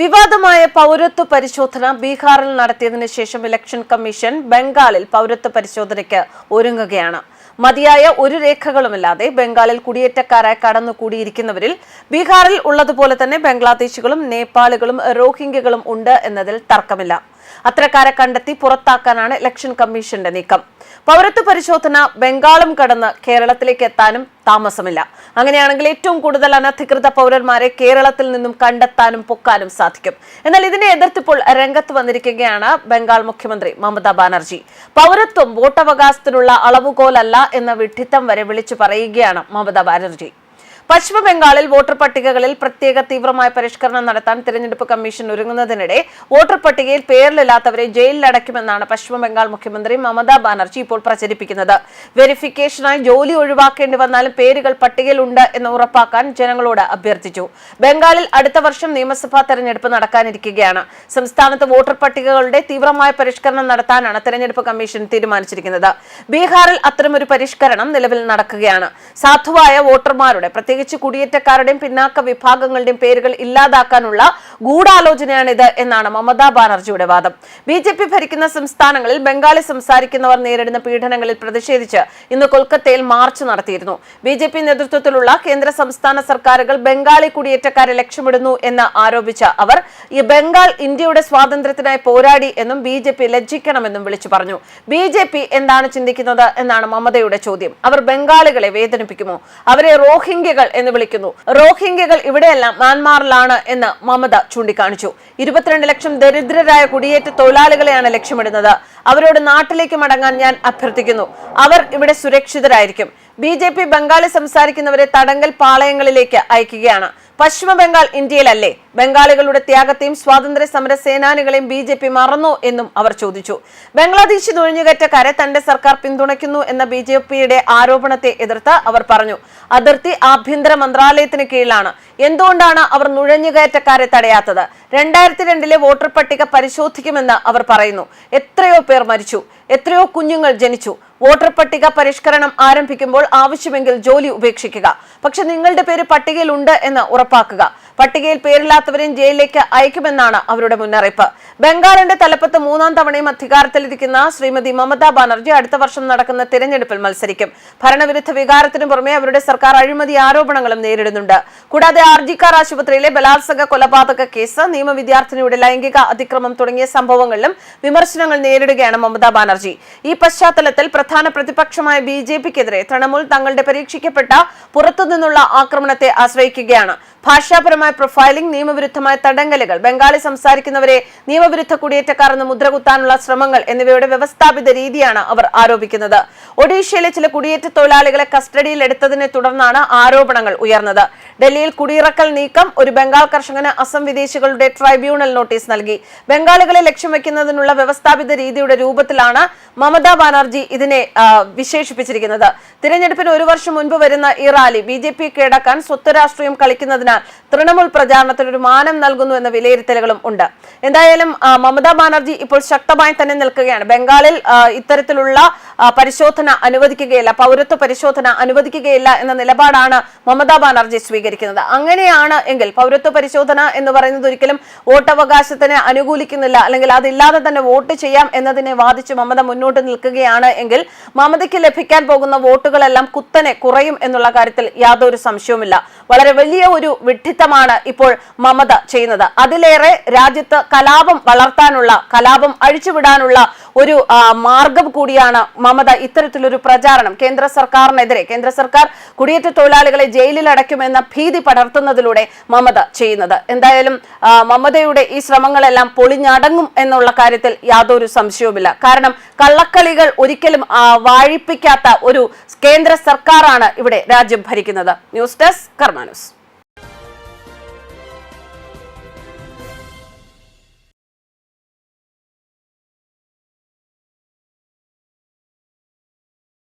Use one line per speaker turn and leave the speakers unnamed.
വിവാദമായ പൗരത്വ പരിശോധന ബീഹാറിൽ നടത്തിയതിനു ശേഷം ഇലക്ഷൻ കമ്മീഷൻ ബംഗാളിൽ പൗരത്വ പരിശോധനയ്ക്ക് ഒരുങ്ങുകയാണ്. മതിയായ ഒരു രേഖകളുമില്ലാതെ ബംഗാളിൽ കുടിയേറ്റക്കാരായി കടന്നുകൂടിയിരിക്കുന്നവരിൽ ബീഹാറിൽ ഉള്ളതുപോലെ തന്നെ ബംഗ്ലാദേശികളും നേപ്പാളുകളും റോഹിംഗ്യകളും ഉണ്ട് എന്നതിൽ തർക്കമില്ല. അത്തരക്കാരെ കണ്ടെത്തി പുറത്താക്കാനാണ് ഇലക്ഷൻ കമ്മീഷന്റെ നീക്കം. പൗരത്വ പരിശോധന ബംഗാളും കടന്ന് കേരളത്തിലേക്ക് എത്താനും താമസമില്ല. അങ്ങനെയാണെങ്കിൽ ഏറ്റവും കൂടുതൽ അനധികൃത പൗരന്മാരെ കേരളത്തിൽ നിന്നും കണ്ടെത്താനും പൊക്കാനും സാധിക്കും. എന്നാൽ ഇതിനെ എതിർത്തിപ്പോൾ രംഗത്ത് വന്നിരിക്കുകയാണ് ബംഗാൾ മുഖ്യമന്ത്രി മമതാ ബാനർജി. പൗരത്വം വോട്ടവകാശത്തിനുള്ള അളവുകോലല്ല എന്ന വിഡ്ഢിത്തം വരെ വിളിച്ചു പറയുകയാണ് മമതാ ബാനർജി. പശ്ചിമ ബംഗാളിൽ വോട്ടർ പട്ടികകളിൽ പ്രത്യേക തീവ്രമായ പരിഷ്കരണം നടത്താൻ തിരഞ്ഞെടുപ്പ് കമ്മീഷൻ ഒരുങ്ങുന്നതിനിടെ വോട്ടർ പട്ടികയിൽ പേരിലില്ലാത്തവരെ ജയിലിലടയ്ക്കുമെന്നാണ് പശ്ചിമ ബംഗാൾ മുഖ്യമന്ത്രി മമതാ ബാനർജി ഇപ്പോൾ പ്രചരിപ്പിക്കുന്നത്. വെരിഫിക്കേഷനായി ജോലി ഒഴിവാക്കേണ്ടി വന്നാലും പേരുകൾ പട്ടികയിലുണ്ട് എന്ന് ഉറപ്പാക്കാൻ ജനങ്ങളോട് അഭ്യർത്ഥിച്ചു. ബംഗാളിൽ അടുത്ത വർഷം നിയമസഭാ തെരഞ്ഞെടുപ്പ് നടക്കാനിരിക്കുകയാണ്. സംസ്ഥാനത്ത് വോട്ടർ പട്ടികകളുടെ തീവ്രമായ പരിഷ്കരണം നടത്താനാണ് തെരഞ്ഞെടുപ്പ് കമ്മീഷൻ തീരുമാനിച്ചിരിക്കുന്നത്. ബീഹാറിൽ അത്തരമൊരു പരിഷ്കരണം നിലവിൽ നടക്കുകയാണ്. സാധുവായ വോട്ടർമാരുടെ പ്രത്യേകിച്ച് കുടിയേറ്റക്കാരുടെയും പിന്നാക്ക വിഭാഗങ്ങളുടെയും പേരുകൾ ഇല്ലാതാക്കാനുള്ള ഗൂഢാലോചനയാണിത് എന്നാണ് മമതാ ബാനർജിയുടെ വാദം. ബി ജെ പി ഭരിക്കുന്ന സംസ്ഥാനങ്ങളിൽ ബംഗാളി സംസാരിക്കുന്നവർ നേരിടുന്ന പീഡനങ്ങളിൽ പ്രതിഷേധിച്ച് ഇന്ന് കൊൽക്കത്തയിൽ മാർച്ച് നടത്തിയിരുന്നു. ബി ജെ പി നേതൃത്വത്തിലുള്ള കേന്ദ്ര സംസ്ഥാന സർക്കാരുകൾ ബംഗാളി കുടിയേറ്റക്കാരെ ലക്ഷ്യമിടുന്നു എന്ന് ആരോപിച്ച അവർ ഈ ബംഗാൾ ഇന്ത്യയുടെ സ്വാതന്ത്ര്യത്തിനായി പോരാടി എന്നും ബി ജെ പി ലജ്ജിക്കണമെന്നും വിളിച്ചു പറഞ്ഞു. ബി ജെ പി എന്താണ് ചിന്തിക്കുന്നത് എന്നാണ് മമതയുടെ ചോദ്യം. അവർ ബംഗാളികളെ വേദനിപ്പിക്കുമോ? അവരെ റോഹിംഗ്യകൾ എന്ന് വിളിക്കുന്നു. റോഹിംഗ്യകൾ ഇവിടെയെല്ലാം മ്യാൻമാറിലാണ് എന്ന് മമത ചൂണ്ടിക്കാണിച്ചു. ഇരുപത്തിരണ്ട് ലക്ഷം ദരിദ്രരായ കുടിയേറ്റ തൊഴിലാളികളെയാണ് ലക്ഷ്യമിടുന്നത്. അവരോട് നാട്ടിലേക്ക് മടങ്ങാൻ ഞാൻ അഭ്യർത്ഥിക്കുന്നു. അവർ ഇവിടെ സുരക്ഷിതരായിരിക്കും. ബി ജെ പി ബംഗാളി സംസാരിക്കുന്നവരെ തടങ്കൽ പാളയങ്ങളിലേക്ക് അയക്കുകയാണ്. പശ്ചിമ ബംഗാൾ ഇന്ത്യയിലല്ലേ? ബംഗാളികളുടെ ത്യാഗത്തെയും സ്വാതന്ത്ര്യ സമര സേനാനികളെയും ബി ജെ പി മറന്നു എന്നും അവർ ചോദിച്ചു. ബംഗ്ലാദേശി നുഴഞ്ഞുകയറ്റക്കാരെ തന്റെ സർക്കാർ പിന്തുണയ്ക്കുന്നു എന്ന ബി ജെ പിയുടെ ആരോപണത്തെ എതിർത്ത് അവർ പറഞ്ഞു. അതിർത്തി ആഭ്യന്തര മന്ത്രാലയത്തിന് കീഴിലാണ്. എന്തുകൊണ്ടാണ് അവർ നുഴഞ്ഞുകയറ്റക്കാരെ തടയാത്തത്? രണ്ടായിരത്തി രണ്ടിലെ വോട്ടർ പട്ടിക പരിശോധിക്കുമെന്ന് അവർ പറയുന്നു. എത്രയോ പേർ മരിച്ചു. എത്രയോ കുഞ്ഞുങ്ങൾ ജനിച്ചു. വോട്ടർ പട്ടിക പരിഷ്കരണം ആരംഭിക്കുമ്പോൾ ആവശ്യമെങ്കിൽ ജോലി ഉപേക്ഷിക്കുക. പക്ഷെ നിങ്ങളുടെ പേര് പട്ടികയിൽ ഉണ്ട് എന്ന് ഉറപ്പാക്കുക. പട്ടികയിൽ പേരില്ലാത്തവരെയും ജയിലിലേക്ക് അയക്കുമെന്നാണ് അവരുടെ മുന്നറിയിപ്പ്. ബംഗാളിന്റെ തലപ്പത്ത് മൂന്നാം തവണയും അധികാരത്തിലിരിക്കുന്ന ശ്രീമതി മമതാ ബാനർജി അടുത്ത വർഷം നടക്കുന്ന തിരഞ്ഞെടുപ്പിൽ മത്സരിക്കും. ഭരണവിരുദ്ധ വികാരത്തിനു പുറമെ അവരുടെ സർക്കാർ അഴിമതി ആരോപണങ്ങളും നേരിടുന്നുണ്ട്. കൂടാതെ ആർജിക്കാർ ആശുപത്രിയിലെ ബലാത്സംഗ കൊലപാതക കേസ് നിയമവിദ്യാർത്ഥിനിയുടെ ലൈംഗിക അതിക്രമം തുടങ്ങിയ സംഭവങ്ങളിലും വിമർശനങ്ങൾ നേരിടുകയാണ് മമതാ ബാനർജി. ഈ പശ്ചാത്തലത്തിൽ പ്രധാന പ്രതിപക്ഷമായ ബി ജെ പിക്കെതിരെ തൃണമൂൽ തങ്ങളുടെ പരീക്ഷിക്കപ്പെട്ട പുറത്തുനിന്നുള്ള ആക്രമണത്തെ ആശ്രയിക്കുകയാണ്. ഭാഷാപരമായ പ്രൊഫൈലിംഗ് നിയമവിരുദ്ധമായ തടങ്കലുകൾ ബംഗാളി സംസാരിക്കുന്നവരെ നിയമവിരുദ്ധ കുടിയേറ്റക്കാർ എന്ന് മുദ്രകുത്താനുള്ള ശ്രമങ്ങൾ എന്നിവയുടെ വ്യവസ്ഥാപിത രീതിയാണ് അവർ ആരോപിക്കുന്നത്. ഒഡീഷയിലെ ചില കുടിയേറ്റ തൊഴിലാളികളെ കസ്റ്റഡിയിൽ എടുത്തതിനെ തുടർന്നാണ് ആരോപണങ്ങൾ ഉയർന്നത്. ഡൽഹിയിൽ കുടിയിറക്കൽ നീക്കം ഒരു ബംഗാൾ കർഷകന് അസം വിദേശികളുടെ ട്രൈബ്യൂണൽ നോട്ടീസ് നൽകി. ബംഗാളികളെ ലക്ഷ്യം വെക്കുന്നതിനുള്ള വ്യവസ്ഥാപിത രീതിയുടെ രൂപത്തിലാണ് മമതാ ബാനർജി ഇതിനെ വിശേഷിപ്പിച്ചിരിക്കുന്നത്. തിരഞ്ഞെടുപ്പിന് ഒരു വർഷം മുൻപ് വരുന്ന ഈ റാലി ബി ജെ പി കീഴടക്കാൻ സ്വത്ത് രാഷ്ട്രീയം കളിക്കുന്നതിനാൽ തൃണമൂൽ പ്രചാരണത്തിന് ഒരു മാനം നൽകുന്നു എന്ന വിലയിരുത്തലുകളും ഉണ്ട്. എന്തായാലും മമതാ ബാനർജി ഇപ്പോൾ ശക്തമായി തന്നെ നിൽക്കുകയാണ്. ബംഗാളിൽ ഇത്തരത്തിലുള്ള പരിശോധന അനുവദിക്കുകയില്ല പൗരത്വ പരിശോധന അനുവദിക്കുകയില്ല എന്ന നിലപാടാണ് മമതാ ബാനർജി സ്വീകരിക്കുന്നത്. അങ്ങനെയാണ് എങ്കിൽ പൗരത്വ പരിശോധന എന്ന് പറയുന്നത് ഒരിക്കലും വോട്ടവകാശത്തിന് അനുകൂലിക്കുന്നില്ല അല്ലെങ്കിൽ അതില്ലാതെ തന്നെ വോട്ട് ചെയ്യാം എന്നതിനെ വാദിച്ച് മമത മുന്നോട്ട് നിൽക്കുകയാണ് എങ്കിൽ മമതയ്ക്ക് ലഭിക്കാൻ പോകുന്ന വോട്ടുകളെല്ലാം കുത്തനെ കുറയും എന്നുള്ള കാര്യത്തിൽ യാതൊരു സംശയവുമില്ല. വളരെ വലിയ ഒരു വിഡ്ഢിത്തമാണ് ഇപ്പോൾ മമത ചെയ്യുന്നത്. അതിലേറെ രാജ്യത്ത് കലാപം വളർത്താനുള്ള കലാപം അഴിച്ചുവിടാനുള്ള ഒരു മാർഗം കൂടിയാണ് മമത ഇത്തരത്തിലൊരു പ്രചാരണം കേന്ദ്ര സർക്കാരിനെതിരെ. കേന്ദ്ര സർക്കാർ കുടിയേറ്റ തൊഴിലാളികളെ ജയിലിൽ അടയ്ക്കുമെന്ന ഭീതി പടർത്തുന്നതിലൂടെ മമത ചെയ്യുന്നത്. എന്തായാലും മമതയുടെ ഈ ശ്രമങ്ങളെല്ലാം പൊളിഞ്ഞടങ്ങും എന്നുള്ള കാര്യത്തിൽ യാതൊരു സംശയവുമില്ല. കാരണം കള്ളക്കളികൾ ഒരിക്കലും വാഴിപ്പിക്കാത്ത ഒരു കേന്ദ്ര സർക്കാരാണ് ഇവിടെ രാജ്യം ഭരിക്കുന്നത്. News desk കർമാനൂസ്